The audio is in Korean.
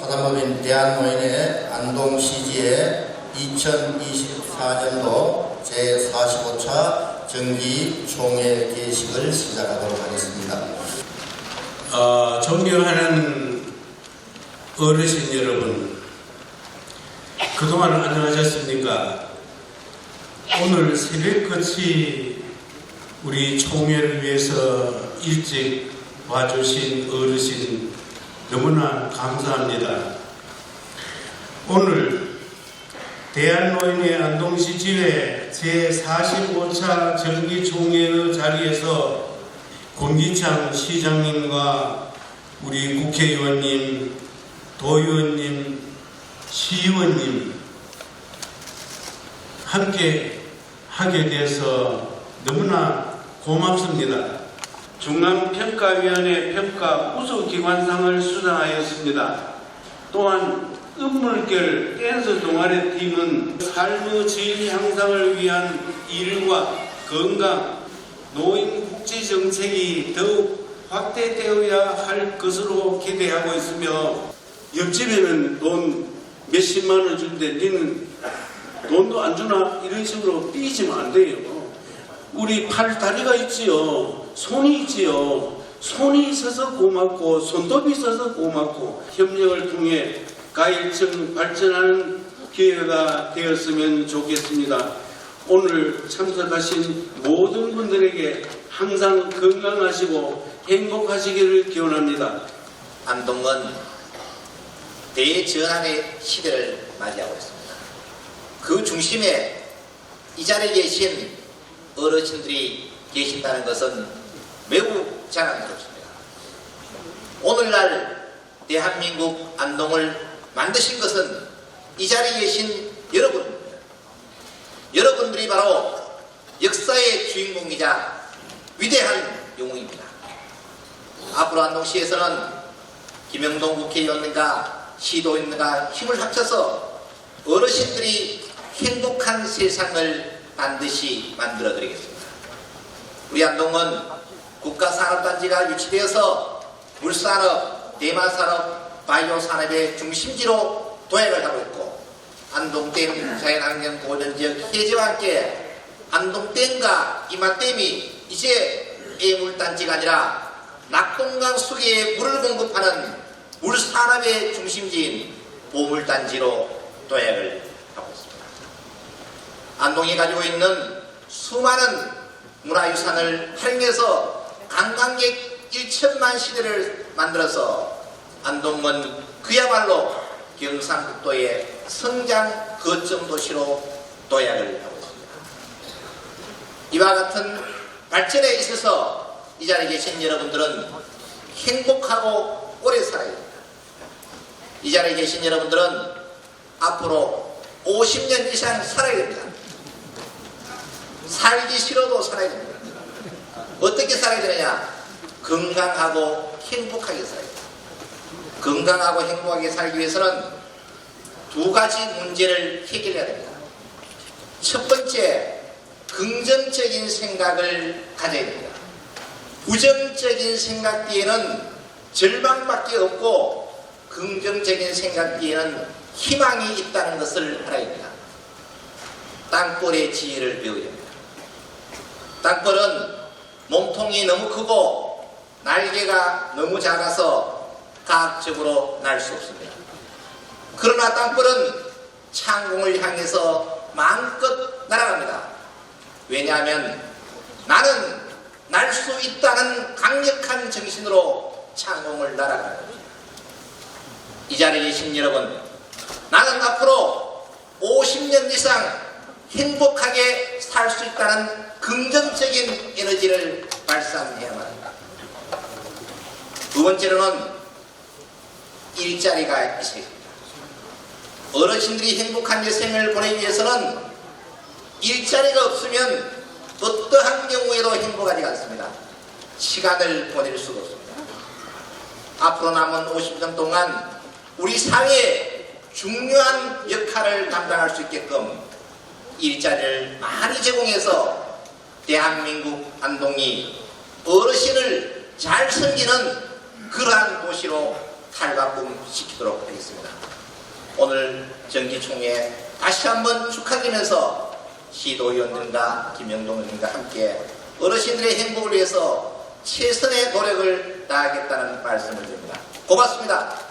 사단법인 대한노인의 안동시지의 2024년도 제45차 정기 총회 개식을 시작하도록 하겠습니다. 어, 존경하는 어르신 여러분, 그동안 안녕하셨습니까? 오늘 새벽같이 우리 총회를 위해서 일찍 와주신 어르신 너무나 감사합니다. 오늘 대한노인의 안동시 지회 제45차 정기총회의 자리에서 권기창 시장님과 우리 국회의원님, 도의원님, 시의원님 함께 하게 돼서 너무나 고맙습니다. 중앙평가위원회 평가 우수기관상을 수상하였습니다. 또한 음물결 댄스 동아리 팀은 삶의 질 향상을 위한 일과 건강, 노인 복지 정책이 더욱 확대되어야 할 것으로 기대하고 있으며 옆집에는 돈 몇십만 원 주는데 니는 돈도 안 주나 이런 식으로 삐지면 안 돼요. 우리 팔 다리가 있지요. 손이 있지요. 손이 있어서 고맙고 손톱이 있어서 고맙고 협력을 통해 가일층 발전하는 기회가 되었으면 좋겠습니다. 오늘 참석하신 모든 분들에게 항상 건강하시고 행복하시기를 기원합니다. 안동은 대전환의 시대를 맞이하고 있습니다. 그 중심에 이 자리에 계신 어르신들이 계신다는 것은 매우 자랑스럽습니다. 오늘날 대한민국 안동을 만드신 것은 이 자리에 계신 여러분입니다. 여러분들이 바로 역사의 주인공이자 위대한 영웅입니다. 앞으로 안동시에서는 김영동 국회의원과 시도인과 힘을 합쳐서 어르신들이 행복한 세상을 반드시 만들어 드리겠습니다. 우리 안동은 국가산업단지가 유치되어서 물산업, 대마산업, 바이오 산업의 중심지로 도약을 하고 있고 안동댐 자연환경 보전지역 해제와 함께 안동댐과 이마댐이 이제 애물단지가 아니라 낙동강 수계에 물을 공급하는 물산업의 중심지인 보물단지로 도약을 하고 있습니다. 안동이 가지고 있는 수많은 문화유산을 활용해서 관광객 1천만 시대를 만들어서 안동은 그야말로 경상북도의 성장 거점 도시로 도약을 하고 있습니다. 이와 같은 발전에 있어서 이 자리에 계신 여러분들은 행복하고 오래 살아야 됩니다. 이 자리에 계신 여러분들은 앞으로 50년 이상 살아야 됩니다. 살기 싫어도 살아야 됩니다. 어떻게 살아야 되느냐? 건강하고 행복하게 살아야 됩니다. 건강하고 행복하게 살기 위해서는 두 가지 문제를 해결해야 됩니다. 첫 번째, 긍정적인 생각을 가져야 됩니다. 부정적인 생각 뒤에는 절망밖에 없고 긍정적인 생각 뒤에는 희망이 있다는 것을 알아야 됩니다. 땅벌의 지혜를 배워야 됩니다. 땅벌은 몸통이 너무 크고 날개가 너무 작아서 과학적으로 날 수 없습니다. 그러나 땅벌은 창공을 향해서 마음껏 날아갑니다. 왜냐하면 나는 날 수 있다는 강력한 정신으로 창공을 날아가는 겁니다. 이 자리에 계신 여러분, 나는 앞으로 50년 이상 행복하게 살 수 있다는 긍정적인 에너지를 발산해야만 합니다. 두 번째로는 일자리가 있어야 됩니다. 어르신들이 행복한 여생을 보내기 위해서는 일자리가 없으면 어떠한 경우에도 행복하지 않습니다. 시간을 보낼 수가 없습니다. 앞으로 남은 50년 동안 우리 사회에 중요한 역할을 담당할 수 있게끔 일자리를 많이 제공해서 대한민국 안동이 어르신을 잘 섬기는 그러한 도시로 탈바꿈시키도록 하겠습니다. 오늘 정기총회 다시 한번 축하드리면서 시도위원들과 김영동 의원님과 함께 어르신들의 행복을 위해서 최선의 노력을 다하겠다는 말씀을 드립니다. 고맙습니다.